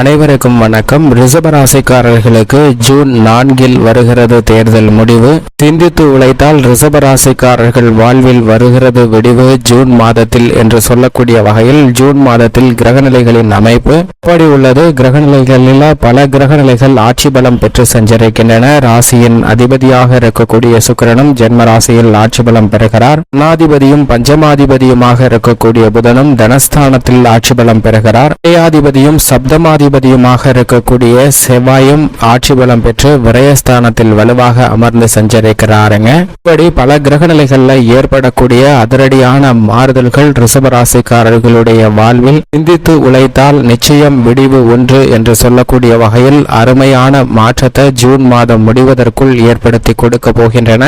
அனைவருக்கும் வணக்கம். ரிசபராசிக்காரர்களுக்கு ஜூன் நான்கில் வருகிறது தேர்தல் முடிவு. சிந்தித்து உழைத்தால் ரிசபராசிக்காரர்கள் வாழ்வில் வருகிறது விடிவு. ஜூன் மாதத்தில் என்று சொல்லக்கூடிய வகையில் ஜூன் மாதத்தில் கிரகநிலைகளின் அமைப்பு எப்படி உள்ளது? கிரகநிலைகளில் பல கிரகநிலைகள் ஆட்சி பலம் பெற்று சென்றிருக்கின்றன ராசியின் அதிபதியாக இருக்கக்கூடிய சுக்கிரனும் ஜென்ம ராசியில் ஆட்சி பலம் பெறுகிறார். அனாதிபதியும் பஞ்சமாதிபதியுமாக இருக்கக்கூடிய புதனும் தனஸ்தானத்தில் ஆட்சி பலம் பெறுகிறார். ஏயாதிபதியும் சப்தமாதி அதிபதியுமாக இருக்கக்கூடிய செவ்வாயும் ஆட்சி பலம் பெற்று விரயஸ்தானத்தில் வலுவாக அமர்ந்து சஞ்சரிக்கிறாருங்க. இப்படி பல கிரக நிலைகள்ல ஏற்படக்கூடிய அதிரடியான மாறுதல்கள் ரிசபராசிக்காரர்களுடைய வாழ்வில் சிந்தித்து உழைத்தால் நிச்சயம் விடிவு ஒன்று என்று சொல்லக்கூடிய வகையில் அருமையான மாற்றத்தை ஜூன் மாதம் முடிவதற்குள் ஏற்படுத்தி கொடுக்க போகின்றன.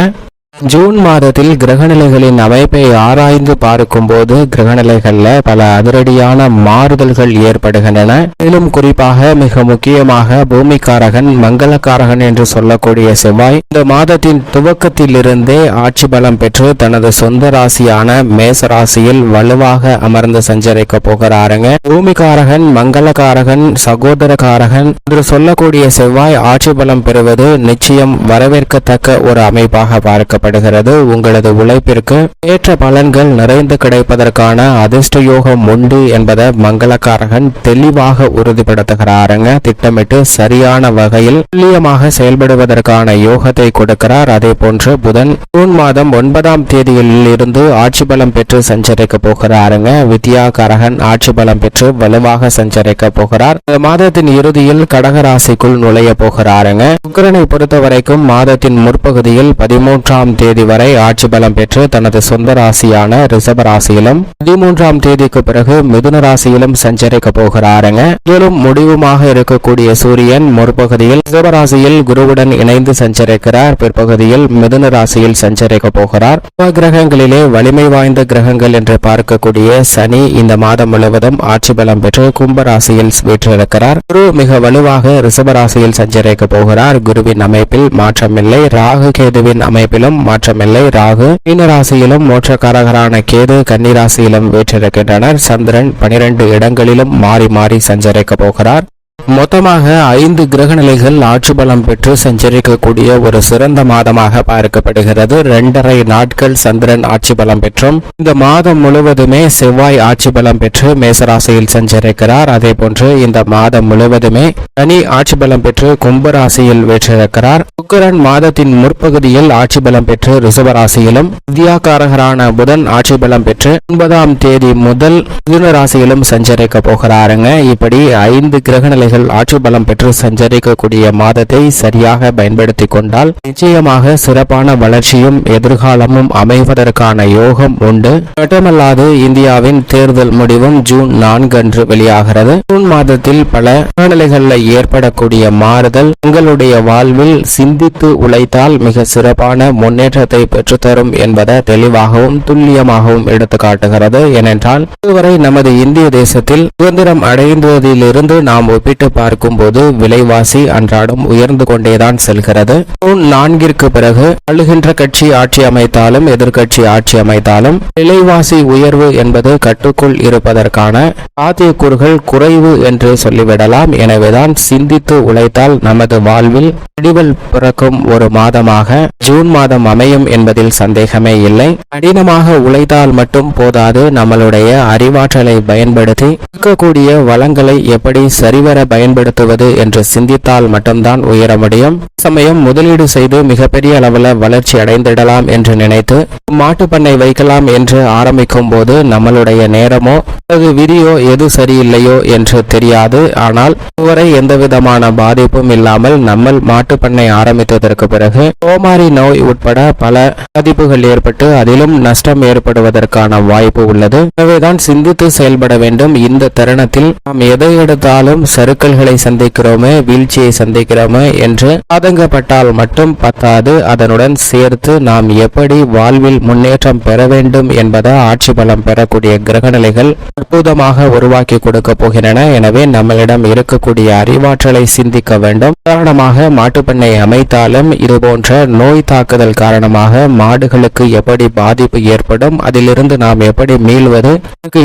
ஜூன் மாதத்தில் கிரகநிலைகளின் அமைப்பை ஆராய்ந்து பார்க்கும்போது கிரகநிலைகளில் பல அதிரடியான மாறுதல்கள் ஏற்படுகின்றன. மேலும் குறிப்பாக மிக முக்கியமாக பூமிக்காரகன் மங்களக்காரகன் என்று சொல்லக்கூடிய செவ்வாய் இந்த மாதத்தின் துவக்கத்திலிருந்தே ஆட்சி பலம் பெற்று தனது சொந்த ராசியான மேச ராசியில் வலுவாக அமர்ந்து சஞ்சரிக்க போகிறாருங்க. பூமிக்காரகன் மங்களக்காரகன் சகோதரகாரகன் என்று சொல்லக்கூடிய செவ்வாய் ஆட்சி பலம் பெறுவது நிச்சயம் வரவேற்கத்தக்க ஒரு அமைப்பாக பார்க்கப்படுகிறது உங்களது உழைப்பிற்கு ஏற்ற பலன்கள் நிறைந்து கிடைப்பதற்கான அதிர்ஷ்ட யோகம் உண்டு என்பதை மங்களக்காரகன் தெளிவாக உறுதிப்படுத்துகிறாருங்க. திட்டமிட்டு சரியான வகையில் துல்லியமாக செயல்படுவதற்கான யோகத்தை கொடுக்கிறார். அதே போன்று புதன் ஜூன் மாதம் ஒன்பதாம் தேதியில் இருந்து ஆட்சி பலம் பெற்று சஞ்சரிக்க போகிறாருங்க. வித்யாகாரகன் ஆட்சி பலம் பெற்று வலுவாக சஞ்சரிக்க போகிறார். மாதத்தின் இறுதியில் கடகராசிக்குள் நுழைய போகிறாருங்க. சுக்கரனை பொறுத்த வரைக்கும் மாதத்தின் முற்பகுதியில் பதிமூன்றாம் தேதி வரை ஆட்சி பலம் பெற்று தனது சொந்த ராசியான ரிஷப ராசியிலும் பதிமூன்றாம் தேதிக்கு பிறகு மிதுன ராசியிலும் சஞ்சரிக்க போகிறாருங்க. மேலும் முடிவுமாக இருக்கக்கூடிய சூரியன் முற்பகுதியில் ரிஷப ராசியில் குருவுடன் இணைந்து சஞ்சரிக்கிறார். பிற்பகுதியில் மிதுன ராசியில் சஞ்சரிக்க போகிறார். கிரகங்களிலே வலிமை வாய்ந்த கிரகங்கள் என்று பார்க்கக்கூடிய சனி இந்த மாதம் முழுவதும் ஆட்சி பலம் பெற்று கும்ப ராசியில் வீற்றிருக்கிறார். குரு மிக வலுவாக ரிஷப ராசியில் சஞ்சரிக்க போகிறார். குருவின் அமைப்பில் மாற்றமில்லை. ராகு கேதுவின் அமைப்பிலும் மாற்றமில்லை. ராகு மீன ராசியிலும் மோட்சக்காரகரான கேது கன்னி ராசியிலும் வீற்றிருக்கின்றனர். சந்திரன் பனிரெண்டு இடங்களிலும் மாறி மாறி சஞ்சரிக்க போகிறார். மொத்தமாக ஐந்து கிரகநிலைகள் ஆட்சி பலம் பெற்று சஞ்சரிக்கக்கூடிய ஒரு சிறந்த மாதமாக பார்க்கப்படுகிறது. இரண்டரை நாட்கள் சந்திரன் ஆட்சி பலம் பெற்றும் இந்த மாதம் முழுவதுமே செவ்வாய் ஆட்சி பலம் பெற்று மேசராசியில் சஞ்சரிக்கிறார் அதே போன்று இந்த மாதம் முழுவதுமே சனி ஆட்சி பலம் பெற்று கும்பராசியில் வெற்றிருக்கிறார். சுக்கரன் மாதத்தின் முற்பகுதியில் ஆட்சி பலம் பெற்று ரிசவராசியிலும் வித்யாகாரகரான புதன் ஆட்சி பலம் பெற்று ஒன்பதாம் தேதி முதல் மிதுன ராசியிலும் சஞ்சரிக்க போகிறாருங்க. இப்படி ஐந்து கிரகநிலை கிரகநிலைகள் ஆட்சி பலம் பெற்று சஞ்சரிக்கக்கூடிய மாதத்தை சரியாக பயன்படுத்தி கொண்டால் நிச்சயமாக சிறப்பான வளர்ச்சியும் எதிர்காலமும் அமைவதற்கான யோகம் உண்டு. மட்டுமல்லாது இந்தியாவின் தேர்தல் முடிவும் ஜூன் நான்கு அன்று வெளியாகிறது. ஜூன் மாதத்தில் பல சூழ்நிலைகளில் ஏற்படக்கூடிய மாறுதல் உங்களுடைய வாழ்வில் சிந்தித்து உழைத்தால் மிக சிறப்பான முன்னேற்றத்தை பெற்றுத்தரும் என்பதை தெளிவாகவும் துல்லியமாகவும் எடுத்து காட்டுகிறது ஏனென்றால் இதுவரை நமது இந்திய தேசத்தில் சுதந்திரம் அடைந்ததிலிருந்து நாம் ஒப்பிட்டு ஒப்பிட்டு பார்க்கும்போது விலைவாசி அன்றாடம் உயர்ந்து கொண்டேதான் செல்கிறது. ஜூன் நான்கிற்கு பிறகு ஆளுகின்ற கட்சி ஆட்சி அமைத்தாலும் எதிர்கட்சி ஆட்சி அமைத்தாலும் விலைவாசி உயர்வு என்பது கட்டுக்குள் இருப்பதற்கான சாத்தியக்கூறுகள் குறைவு என்று சொல்லிவிடலாம். எனவேதான் சிந்தித்து உழைத்தால் நமது வாழ்வில் விடிவல் பிறக்கும் ஒரு மாதமாக ஜூன் மாதம் அமையும் என்பதில் சந்தேகமே இல்லை. கடினமாக உழைத்தால் மட்டும் போதாது. நம்மளுடைய அறிவாற்றலை பயன்படுத்தி இருக்கக்கூடிய வளங்களை எப்படி சரிவர பயன்படுத்துவது என்று சிந்தித்தால் மட்டும்தான் உயர முடியும். சமயம் முதலீடு செய்து மிகப்பெரிய அளவில் வளர்ச்சி அடைந்திடலாம் என்று நினைத்து மாட்டு பண்ணை வைக்கலாம் என்று ஆரம்பிக்கும் போது நம்மளுடைய நேரமோ அல்லது விதியோ எது சரியில்லையோ என்று தெரியாது. ஆனால் இதுவரை எந்த விதமான பாதிப்பும் இல்லாமல் நம்ம மாட்டு பண்ணை ஆரம்பித்ததற்கு பிறகு கோமாரி நோய் உட்பட பல பாதிப்புகள் ஏற்பட்டு அதிலும் நஷ்டம் ஏற்படுவதற்கான வாய்ப்பு உள்ளது. எனவேதான் சிந்தித்து செயல்பட வேண்டும். இந்த தருணத்தில் நாம் எதை எடுத்தாலும் சறுக்கல்களை சந்திக்கிறோமே வீழ்ச்சியை சந்திக்கிறோமே என்று ஆதங்கப்பட்டால் மட்டும் பத்தாது. அதனுடன் சேர்த்து நாம் எப்படி வாழ்வில் முன்னேற்றம் பெற வேண்டும் என்பதை ஆட்சி பலம் பெறக்கூடிய கிரகநிலைகள் அற்புதமாக உருவாக்கி கொடுக்க போகின்றன. எனவே நம்மளிடம் இருக்கக்கூடிய அறிவாற்றலை சிந்திக்க வேண்டும். உதாரணமாக மாட்டுப்பண்ணை அமைத்தாலும் இது போன்ற நோய் தாக்குதல் காரணமாக மாடுகளுக்கு எப்படி பாதிப்பு ஏற்படும் அதிலிருந்து நாம் எப்படி மீள்வது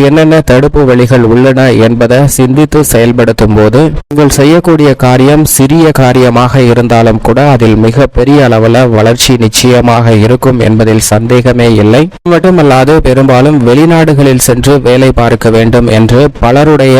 என்னென்ன தடுப்பு வழிகள் உள்ளன என்பதை சிந்தித்து செயல்படுத்தும் போது நீங்கள் செய்யக்கூடிய காரியம் சிறிய காரியமாக இருந்தாலும் கூட அதில் மிக பெரிய அளவில் வளர்ச்சி நிச்சயமாக இருக்கும் என்பதில் சந்தேகமே இல்லை. மட்டுமல்லாது பெரும்பாலும் வெளிநாடுகளில் சென்று வேலை பார்க்க வேண்டும் என்று பலருடைய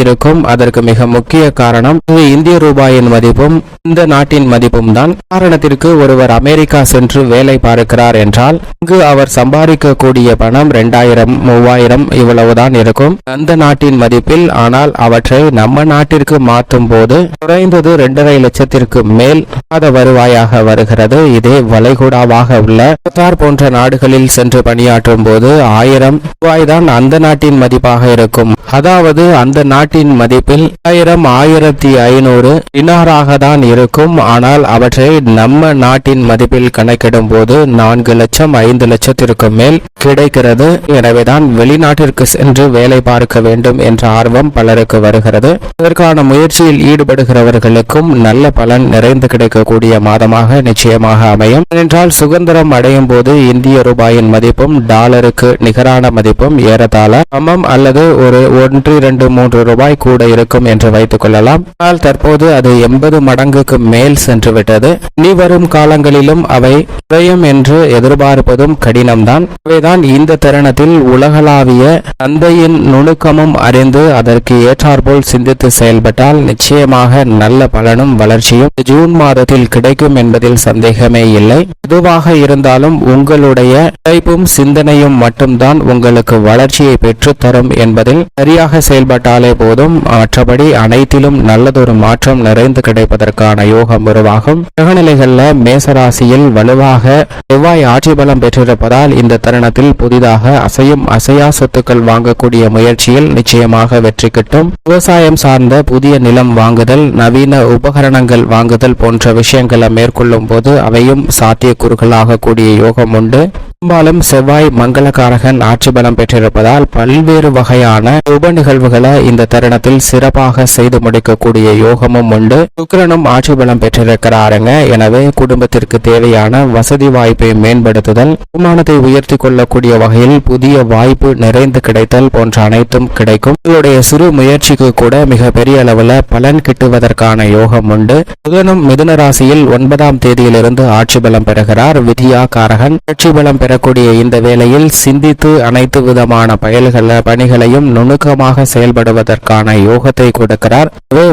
இருக்கும். அதற்கு மிக முக்கிய காரணம் இந்திய ரூபாயின் மதிப்பும் இந்த நாட்டின் மதிப்பும் தான் காரணத்திற்கு ஒருவர் அமெரிக்கா சென்று வேலை பார்க்கிறார் என்றால் இங்கு அவர் சம்பாதிக்கக்கூடிய பணம் ரெண்டாயிரம் மூவாயிரம் இவ்வளவுதான் இருக்கும். அந்த நாட்டின் மதிப்பில் ஆனால் அவற்றை நம்ம நாட்டிற்கு மாற்றும் போது குறைந்தது இரண்டரை லட்சத்திற்கு மேல் மாத வருவாயாக வருகிறது. இதே வளைகுடாவாக உள்ள கத்தார் போன்ற நாடுகளில் சென்று பணியாற்றும் போது ஆயிரம் ரூபாய் தான் அந்த நாட்டின் மதிப்பாக இருக்கும். அதாவது அந்த நாட்டின் மதிப்பில் ஆயிரம் ஆயிரத்தி ஐநூறு டினாராக தான் இருக்கும். ஆனால் அவற்றை நம்ம நாட்டின் மதிப்பில் கணக்கிடும் போது நான்கு லட்சம் ஐந்து லட்சத்திற்கு மேல் கிடைக்கிறது. எனவேதான் வெளிநாட்டிற்கு சென்று வேலை பார்க்க வேண்டும் என்ற ஆர்வம் பலருக்கு வருகிறது. இதற்கான முயற்சியில் ஈடுபடுகிறவர்களுக்கும் நல்ல பலன் நிறைந்து கிடைக்கக்கூடிய மாதமாக நிச்சயமாக அமையும். என்றால் சுதந்திரம் அடையும் போது இந்திய ரூபாயின் மதிப்பும் டாலருக்கு நிகரான மதிப்பும் ஏறத்தாழ சமம் அல்லது ஒரு ஒன்று இரண்டு மூன்று ரூபாய் கூட இருக்கும் என்று வைத்துக் கொள்ளலாம். ஆனால் தற்போது அது எண்பது மடங்கு அளவுக்கு மேல் சென்றுவிட்டது. நீ வரும் காலங்களிலும் அவை குறையும் என்று எதிர்பார்ப்பதும் கடினம்தான். அவைதான் இந்த தருணத்தில் உலகளாவிய தந்தையின் நுணுக்கமும் அறிந்து அதற்கு ஏற்றாற்போல் சிந்தித்து செயல்பட்டால் நிச்சயமாக நல்ல பலனும் வளர்ச்சியும் ஜூன் மாதத்தில் கிடைக்கும் என்பதில் சந்தேகமே இல்லை. எதுவாக இருந்தாலும் உங்களுடைய உழைப்பும் சிந்தனையும் மட்டும்தான் உங்களுக்கு வளர்ச்சியை பெற்றுத்தரும் என்பதில் சரியாக செயல்பட்டாலே போதும். மற்றபடி அனைத்திலும் நல்லதொரு மாற்றம் நிறைந்து கிடைப்பதற்கான யோகம் உருவாகும். கிரகநிலைகள்ல மேசராசியில் வலுவாக செவ்வாய் ஆட்சி பலம் பெற்றிருப்பதால் இந்த தருணத்தில் புதிதாக அசையும் அசையா சொத்துக்கள் வாங்கக்கூடிய முயற்சியில் நிச்சயமாக வெற்றி கிட்டும். விவசாயம் சார்ந்த புதிய நிலம் வாங்குதல் நவீன உபகரணங்கள் வாங்குதல் போன்ற விஷயங்களை மேற்கொள்ளும் போது அவையும் சாத்தியக்கூறுகளாக கூடிய யோகம் உண்டு. பெரும்பாலும் செவ்வாய் மங்களகாரகன் ஆட்சி பலம் பெற்றிருப்பதால் பல்வேறு வகையான உப நிகழ்வுகளை இந்த தருணத்தில் சிறப்பாக செய்து முடிக்கக்கூடிய யோகமும் உண்டு. சுக்கரனும் ஆட்சி பலம் பெற்றிருக்கிறாருங்க. எனவே குடும்பத்திற்கு தேவையான வசதி வாய்ப்பை மேம்படுத்துதல் வருமானத்தை உயர்த்தி கொள்ளக்கூடிய வகையில் புதிய வாய்ப்பு நிறைந்து கிடைத்தல் போன்ற அனைத்தும் கிடைக்கும். உங்களுடைய சிறு முயற்சிக்கு கூட மிக பெரிய அளவுல பலன் கிட்டுவதற்கான யோகம் உண்டு. புதனும் மிதுன ராசியில் ஒன்பதாம் தேதியிலிருந்து ஆட்சி பலம் பெறுகிறார். விதியா காரகன் ஆட்சி பலம் பெறக்கூடிய இந்த வேளையில் சிந்தித்து அனைத்து விதமான பயல்களை பணிகளையும் நுணுக்கமாக செயல்படுவதற்கான யோகத்தை கொடுக்கிறார்.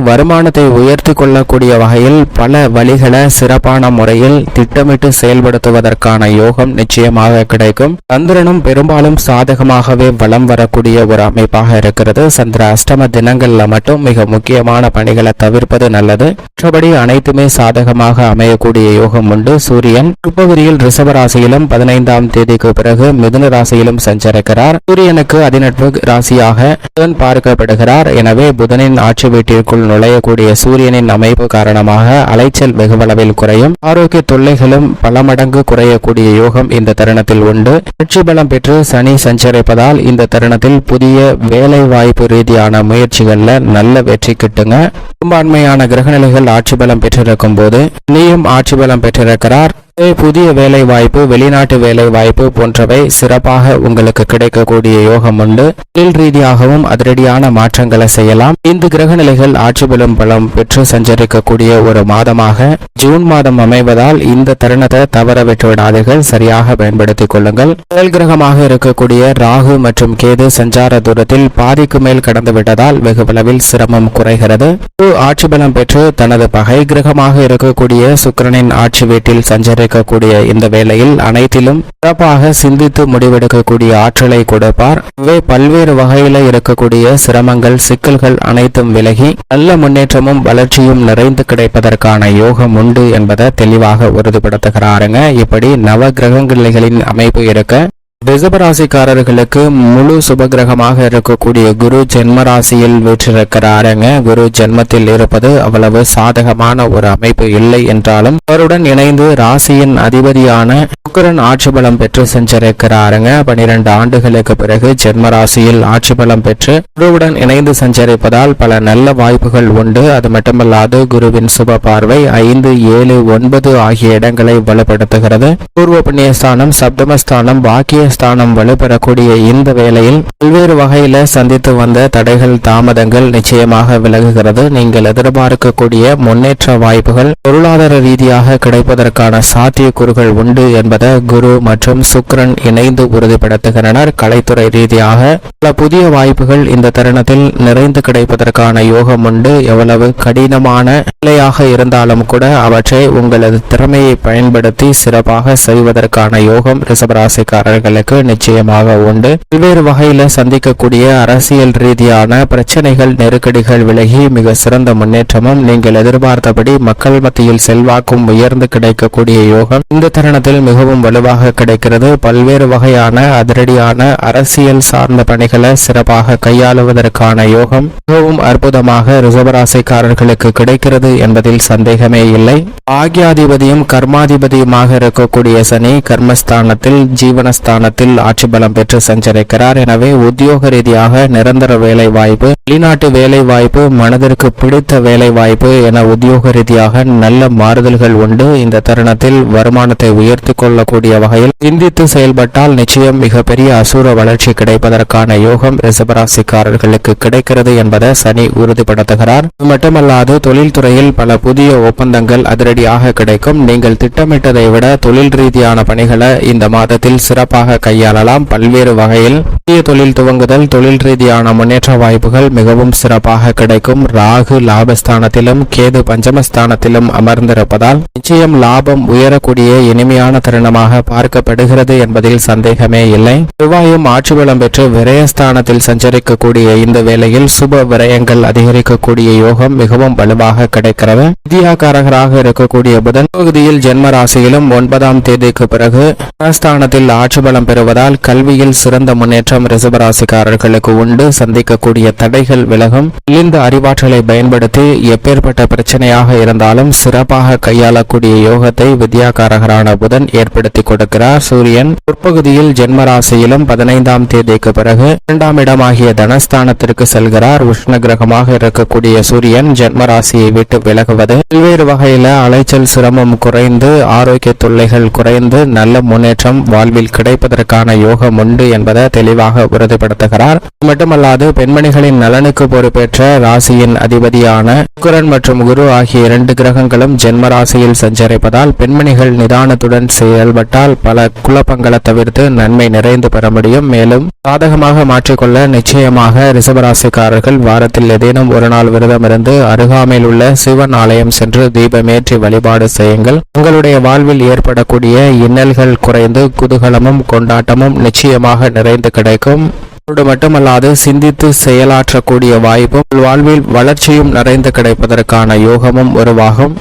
வருமானத்தை உயர்த்தி கொள்ளக்கூடிய வகையில் பல வழிகளை சிறப்பான முறையில் திட்டமிட்டு செயல்படுத்துவதற்கான யோகம் நிச்சயமாக கிடைக்கும். சந்திரனும் பெரும்பாலும் சாதகமாகவே வலம் வரக்கூடிய ஒரு அமைப்பாக இருக்கிறது. சந்திர அஷ்டம தினங்கள்ல மட்டும் மிக முக்கியமான பணிகளை தவிர்ப்பது நல்லது. மற்றபடி அனைத்துமே சாதகமாக அமையக்கூடிய யோகம் உண்டு. சூரியன் பிப்ரவரியில் ரிஷபராசியிலும் பதினைந்தாம் தேதிக்கு பிறகு மிதுன ராசியிலும் சஞ்சரிக்கிறார். சூரியனுக்கு அதிநட்பு ராசியாக புதன் பார்க்கப்படுகிறார். எனவே புதனின் ஆட்சி வீட்டிற்குள் நுழையக்கூடிய சூரியனின் அமைப்பு காரணமாக அலைச்சல் வெகுவளவில் குறையும். ஆரோக்கிய தொல்லைகளும் பல மடங்கு குறையக்கூடிய யோகம் இந்த தருணத்தில் உண்டு. வெற்றி பலம் பெற்று சனி சஞ்சரிப்பதால் இந்த தருணத்தில் புதிய வேலை வாய்ப்பு ரீதியான முயற்சிகள்ல நல்ல வெற்றி கிட்டுங்க. பெரும்பான்மையான கிரகநிலைகள் ஆட்சி பலம் பெற்றிருக்கும் போது நீயும் ஆட்சி பலம் பெற்றிருக்கிறார். புதிய வேலை வாய்ப்பு வெளிநாட்டு வேலை வாய்ப்பு போன்றவை சிறப்பாக உங்களுக்கு கிடைக்கக்கூடிய யோகம் உண்டு. தொழில் ரீதியாகவும் அதிரடியான மாற்றங்களை செய்யலாம். இந்த கிரக நிலைகள் ஆட்சி பலம் பலம் பெற்று சஞ்சரிக்கக்கூடிய ஒரு மாதமாக ஜூன் மாதம் அமைவதால் இந்த தருணத்தை தவற விட்டு விடாதீர்கள். சரியாக பயன்படுத்திக் கொள்ளுங்கள். செயல் கிரகமாக இருக்கக்கூடிய ராகு மற்றும் கேது சஞ்சார தூரத்தில் பாதிக்கு மேல் கடந்து விட்டதால் வெகுவளவில் சிரமம் குறைகிறது. ஆட்சி பலம் பெற்று தனது பகை கிரகமாக இருக்கக்கூடிய சுக்கிரனின் ஆட்சி வீட்டில் சஞ்சரிக்கக்கூடிய இந்த வேளையில் அனைத்திலும் சிறப்பாக சிந்தித்து முடிவெடுக்கக்கூடிய ஆற்றலை கொடுப்பார். இவை பல்வேறு வகையில இருக்கக்கூடிய சிரமங்கள் சிக்கல்கள் அனைத்தும் விலகி நல்ல முன்னேற்றமும் வளர்ச்சியும் நிறைந்து கிடைப்பதற்கான யோகம் உண்டு என்பதை தெளிவாக உறுதிப்படுத்துகிறாருங்க. இப்படி நவ கிரகங்களின் அமைப்பு இருக்க ரிசபராசிக்காரர்களுக்கு முழு சுபகிரகமாக இருக்கக்கூடிய குரு ஜென்ம ராசியில் வீற்றிருக்கிறாருங்க. குரு ஜென்மத்தில் இருப்பது அவ்வளவு சாதகமான ஒரு அமைப்பு இல்லை என்றாலும் அவருடன் இணைந்து ராசியின் அதிபதியான சுக்கரன் ஆட்சி பலம் பெற்று சஞ்சரிக்கிறாருங்க. பனிரெண்டு ஆண்டுகளுக்கு பிறகு ஜென்ம ராசியில் ஆட்சி பலம் பெற்று குருவுடன் இணைந்து சஞ்சரிப்பதால் பல நல்ல வாய்ப்புகள் உண்டு. அது மட்டுமல்லாது குருவின் சுப பார்வை ஐந்து ஏழு ஒன்பது ஆகிய இடங்களை பலப்படுத்துகிறது பூர்வ புண்ணியஸ்தானம் சப்தமஸ்தானம் பாக்கிய ஸ்தானம் வலுப்பெறக்கூடிய இந்த வேளையில் பல்வேறு வகையில சந்தித்து வந்த தடைகள் தாமதங்கள் நிச்சயமாக விலகுகிறது. நீங்கள் எதிர்பார்க்கக்கூடிய முன்னேற்ற வாய்ப்புகள் பொருளாதார ரீதியாக கிடைப்பதற்கான சாத்தியக்கூறுகள் உண்டு என்பதை குரு மற்றும் சுக்ரன் இணைந்து உறுதிப்படுத்துகின்றனர். கலைத்துறை ரீதியாக பல புதிய வாய்ப்புகள் இந்த தருணத்தில் நிறைந்து கிடைப்பதற்கான யோகம் உண்டு. எவ்வளவு கடினமான நிலையாக இருந்தாலும் கூட அவற்றை உங்களது திறமையை பயன்படுத்தி சிறப்பாக செய்வதற்கான யோகம் ரிசபராசிக்காரர்களுக்கு நிச்சயமாக உண்டு. பல்வேறு வகையில சந்திக்கக்கூடிய அரசியல் ரீதியான பிரச்சனைகள் நெருக்கடிகள் விலகி மிக சிறந்த முன்னேற்றமும் நீங்கள் எதிர்பார்த்தபடி மக்கள் மத்தியில் செல்வாக்கும் உயர்ந்து கிடைக்கக்கூடிய யோகம் இந்த தருணத்தில் மிகவும் வலுவாக கிடைக்கிறது. பல்வேறு வகையான அதிரடியான அரசியல் சார்ந்த பணிகளை சிறப்பாக கையாளுவதற்கான யோகம் மிகவும் அற்புதமாக ரிசபராசிக்காரர்களுக்கு கிடைக்கிறது என்பதில் சந்தேகமே இல்லை. ஆகியாதிபதியும் கர்மாதிபதியுமாக இருக்கக்கூடிய சனி கர்மஸ்தானத்தில் ஜீவனஸ்தான ஜீவனஸ்தானத்தில் ஆட்சி பலம் பெற்று சஞ்சரிக்கிறார். எனவே உத்தியோக ரீதியாக நிரந்தர வேலை வாய்ப்பு வெளிநாட்டு வேலை வாய்ப்பு மனதிற்கு பிடித்த வேலை வாய்ப்பு என உத்தியோக ரீதியாக நல்ல மாறுதல்கள் உண்டு. இந்த தருணத்தில் வருமானத்தை உயர்த்தி கொள்ளக்கூடிய வகையில் சிந்தித்து செயல்பட்டால் நிச்சயம் மிகப்பெரிய அசுர வளர்ச்சி கிடைப்பதற்கான யோகம் ரிசபராசிக்காரர்களுக்கு கிடைக்கிறது என்பதை சனி உறுதிப்படுத்துகிறார். இது மட்டுமல்லாது தொழில்துறையில் பல புதிய ஒப்பந்தங்கள் அதிரடியாக கிடைக்கும். நீங்கள் திட்டமிட்டதை விட தொழில் ரீதியான பணிகளை இந்த மாதத்தில் சிறப்பாக கையாளலாம். பல்வேறு வகையில் புதிய தொழில் துவங்குதல் தொழில் ரீதியான முன்னேற்ற வாய்ப்புகள் மிகவும் சிறப்பாக கிடைக்கும். ராகு லாபஸ்தானத்திலும் கேது பஞ்சமஸ்தானத்திலும் அமர்ந்திருப்பதால் நிச்சயம் லாபம் உயரக்கூடிய இனிமையான தருணமாக பார்க்கப்படுகிறது என்பதில் சந்தேகமே இல்லை. செவ்வாயும் ஆட்சி பலம் பெற்று விரயஸ்தானத்தில் சஞ்சரிக்கக்கூடிய இந்த வேளையில் சுப விரயங்கள் அதிகரிக்கக்கூடிய யோகம் மிகவும் வலுவாக கிடைக்கிறது. வித்யாகாரகராக இருக்கக்கூடிய புதன் பகுதியில் ஜென்ம ராசியிலும் ஒன்பதாம் தேதிக்கு பிறகு ஸ்தானத்தில் ஆட்சி பலம் பெறுவதால் கல்வியில் சிறந்த முன்னேற்றம் ரிசபராசிக்காரர்களுக்கு உண்டு. சந்திக்கக்கூடிய தடைகள் விலகும். இழிந்த அறிவாற்றலை பயன்படுத்தி எப்பேற்பட்ட பிரச்சனையாக இருந்தாலும் சிறப்பாக கையாளக்கூடிய யோகத்தை வித்யாகாரகரான புதன் ஏற்படுத்தி கொடுக்கிறார். சூரியன் முற்பகுதியில் ஜென்மராசியிலும் பதினைந்தாம் தேதிக்கு பிறகு இரண்டாம் இடமாகிய தனஸ்தானத்திற்கு செல்கிறார். உஷ்ண கிரகமாக இருக்கக்கூடிய சூரியன் ஜென்மராசியை விட்டு விலகுவது. பல்வேறு வகையில அலைச்சல் சிரமம் குறைந்து ஆரோக்கிய தொல்லைகள் குறைந்து நல்ல முன்னேற்றம் வாழ்வில் கிடைப்பதற்கு கிடைப்பதற்கான யோகம் உண்டு என்பதை தெளிவாக உறுதிப்படுத்துகிறார். மட்டுமல்லாது பெண்மணிகளின் நலனுக்கு பொறுப்பேற்ற ராசியின் அதிபதியான சுக்கிரன் மற்றும் குரு ஆகிய இரண்டு கிரகங்களும் ஜென்ம ராசியில் சஞ்சரிப்பதால் பெண்மணிகள் நிதானத்துடன் செயல்பட்டால் பல குழப்பங்களை தவிர்த்து நன்மை நிறைந்து பெற முடியும். மேலும் சாதகமாக மாற்றிக்கொள்ள நிச்சயமாக ரிசபராசிக்காரர்கள் வாரத்தில் ஏதேனும் ஒரு நாள் விரதம் இருந்து அருகாமையில் உள்ள சிவன் ஆலயம் சென்று தீபமேற்றி வழிபாடு செய்யுங்கள். உங்களுடைய வாழ்வில் ஏற்படக்கூடிய இன்னல்கள் குறைந்து குதூகலமும் கொண்டு கொண்டாட்டமும் நிச்சயமாக நிறைந்து கிடைக்கும். அதோடு மட்டுமல்லாது சிந்தித்து செயலாற்றக்கூடிய வாய்ப்பும் வாழ்வில் வளர்ச்சியும் நிறைந்து கிடைப்பதற்கான யோகமும் உருவாகும்.